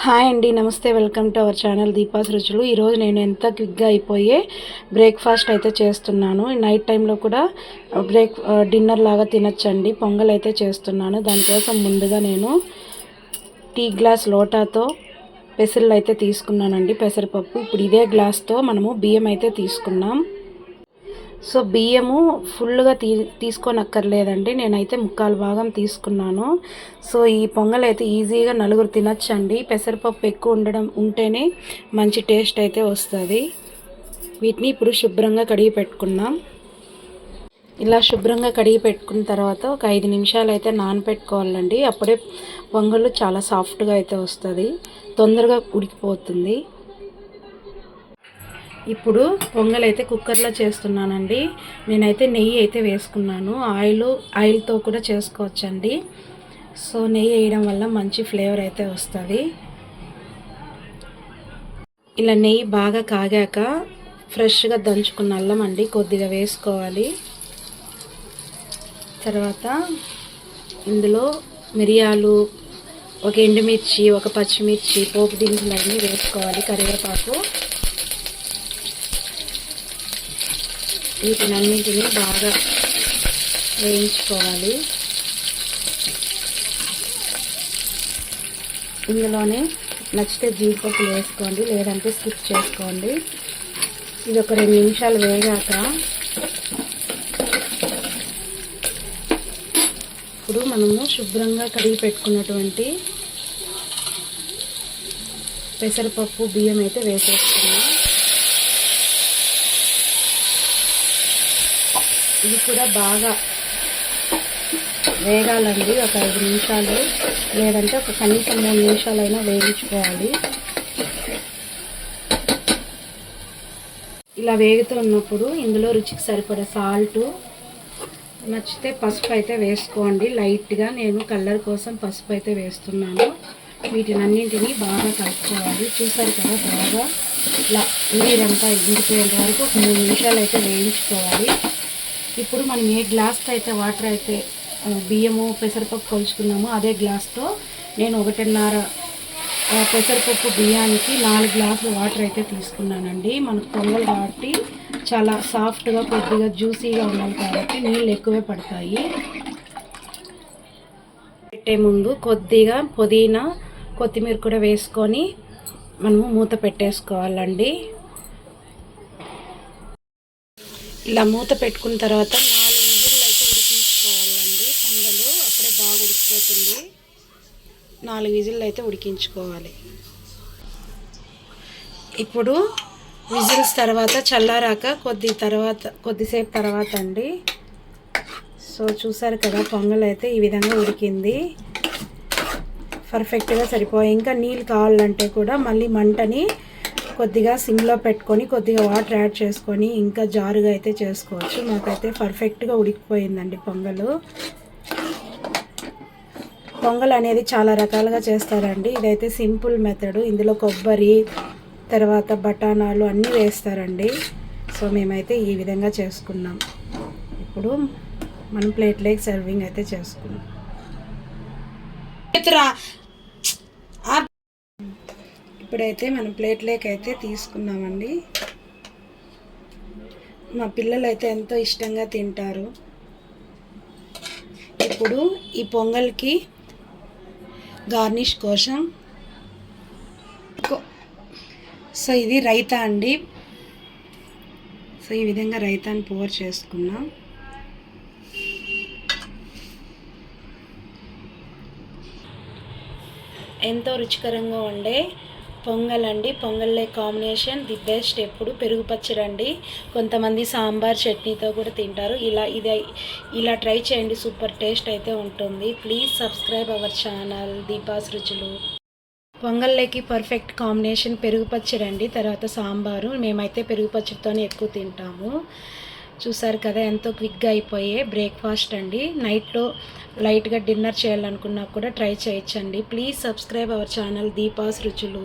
Hi అండి నమస్తే. Welcome to our channel Deepa's రుచులు. ఈరోజు నేను ఎంత క్విక్గా అయిపోయే బ్రేక్ఫాస్ట్ అయితే చేస్తున్నాను. నైట్ టైంలో కూడా బ్రేక్ డిన్నర్ లాగా తినచ్చండి. పొంగల్ అయితే చేస్తున్నాను. దానికోసం ముందుగా నేను టీ గ్లాస్ లోటాతో పెసర్లు అయితే తీసుకున్నానండి. పెసరపప్పు. ఇప్పుడు ఇదే గ్లాస్తో మనము బియ్యం అయితే తీసుకున్నాం. సో బియ్యము ఫుల్గా తీ తీసుకోనక్కర్లేదండి. నేనైతే ముక్కాలు భాగం తీసుకున్నాను. సో ఈ పొంగల్ అయితే ఈజీగా నలుగురు తినచ్చండి. పెసరపప్పు ఎక్కువ ఉండడం ఉంటేనే మంచి టేస్ట్ అయితే వస్తుంది. వీటిని ఇప్పుడు శుభ్రంగా కడిగి పెట్టుకున్నాం ఇలా శుభ్రంగా కడిగి పెట్టుకున్న తర్వాత ఒక ఐదు నిమిషాలు అయితే నానపెట్టుకోవాలండి. అప్పుడే పొంగలు చాలా సాఫ్ట్గా అయితే వస్తుంది. తొందరగా ఉడికిపోతుంది. ఇప్పుడు పొంగల్ అయితే కుక్కర్లో చేస్తున్నానండి. నేనైతే నెయ్యి అయితే వేసుకున్నాను. ఆయిల్ ఆయిల్తో కూడా చేసుకోవచ్చండి. సో నెయ్యి వేయడం వల్ల మంచి ఫ్లేవర్ అయితే వస్తుంది. ఇలా నెయ్యి బాగా కాగాక ఫ్రెష్గా దంచుకున్న అల్లం అండి కొద్దిగా వేసుకోవాలి. తర్వాత ఇందులో మిరియాలు ఒక ఎండుమిర్చి ఒక పచ్చిమిర్చి పోపు దినుసులు అన్నీ వేసుకోవాలి కరివేపాకు. వీటినన్నింటినీ బాగా వేయించుకోవాలి. ఇందులోనే నచ్చితే జీడిపప్పులు వేసుకోండి లేదంటే స్కిప్ చేసుకోండి. ఇది ఒక రెండు నిమిషాలు వేగాక ఇప్పుడు మనము శుభ్రంగా కడిగి పెట్టుకున్నటువంటి పెసరపప్పు బియ్యం అయితే వేసేస్తున్నాం. ఇది కూడా బాగా వేగాలండి. ఒక ఐదు నిమిషాలు లేదంటే ఒక కనీసం మూడు నిమిషాలైనా వేయించుకోవాలి. ఇలా వేగుతున్నప్పుడు ఇందులో రుచికి సరిపడే సాల్టు నచ్చితే పసుపు అయితే వేసుకోండి. లైట్గా నేను కలర్ కోసం పసుపు అయితే వేస్తున్నాను. వీటినన్నింటినీ బాగా కలుపుకోవాలి. చూసారు కదా బాగా? ఇలా నీరంతా ఇండిపోయేంత వరకు ఒక మూడు నిమిషాలు అయితే వేయించుకోవాలి. ఇప్పుడు మనం ఏ గ్లాస్తో అయితే వాటర్ అయితే బియ్యము పెసరపప్పు కొలుచుకున్నామో అదే గ్లాస్తో నేను ఒకటిన్నర పెసరపప్పు బియ్యానికి నాలుగు గ్లాసులు వాటర్ అయితే తీసుకున్నానండి. మనకు పొంగల్ కాబట్టి చాలా సాఫ్ట్గా కొద్దిగా జ్యూసీగా ఉండాలి కాబట్టి నీళ్ళు ఎక్కువే పడతాయి. పెట్టే ముందు కొద్దిగా పుదీనా కొత్తిమీర కూడా వేసుకొని మనము మూత పెట్టేసుకోవాలండి. ఇలా మూత పెట్టుకున్న తర్వాత నాలుగు విజిల్లు అయితే ఉడికించుకోవాలండి. పొంగలు అప్పుడే బాగా ఉడికిపోతుంది. నాలుగు విజిల్లు అయితే ఉడికించుకోవాలి. ఇప్పుడు విజిల్స్ తర్వాత చల్లారాక కొద్ది తర్వాత కొద్దిసేపు తర్వాత అండి. సో చూసారు కదా పొంగల్ అయితే ఈ విధంగా ఉడికింది. పర్ఫెక్ట్గా సరిపోయి ఇంకా నీళ్ళు కావాలంటే కూడా మళ్ళీ మంటని కొద్దిగా సిమ్లో పెట్టుకొని కొద్దిగా వాటర్ యాడ్ చేసుకొని ఇంకా జారుగా అయితే చేసుకోవచ్చు. మాకైతే పర్ఫెక్ట్గా ఉడికిపోయిందండి పొంగలు. పొంగల్ అనేది చాలా రకాలుగా చేస్తారండి. ఇదైతే సింపుల్ మెథడ్. ఇందులో కొబ్బరి తర్వాత బఠానాలు అన్నీ వేస్తారండి. సో మేమైతే ఈ విధంగా చేసుకున్నాం. ఇప్పుడు మనం ప్లేట్లోకి సర్వింగ్ అయితే చేసుకున్నాం. ఇప్పుడైతే మనం ప్లేట్లోకి అయితే తీసుకున్నామండి. మా పిల్లలు అయితే ఎంతో ఇష్టంగా తింటారు. ఇప్పుడు ఈ పొంగల్కి గార్నిష్ కోసం సో ఇది రైతా అండి. సో ఈ విధంగా రైతాని పోర్ చేసుకున్నాం. ఎంతో రుచికరంగా ఉండే పొంగల్ అండి పొంగల్లే కాంబినేషన్. ది బెస్ట్ ఎప్పుడు పెరుగు పచ్చడి అండి కొంతమంది సాంబార్ చట్నీతో కూడా తింటారు. ఇలా ఇది ఇలా ట్రై చేయండి. సూపర్ టేస్ట్ అయితే ఉంటుంది. Please subscribe our channel Deepa's రుచులు. పొంగల్లోకి పర్ఫెక్ట్ కాంబినేషన్ పెరుగు పచ్చడి అండి తర్వాత సాంబారు. మేమైతే పెరుగు పచ్చడితోనే ఎక్కువ తింటాము. చూసారు కదా ఎంతో క్విక్గా అయిపోయే బ్రేక్ఫాస్ట్ అండి. నైట్లో లైట్గా డిన్నర్ చేయాలనుకున్నా కూడా ట్రై చేయొచ్చండి. Please subscribe our channel Deepa's రుచులు.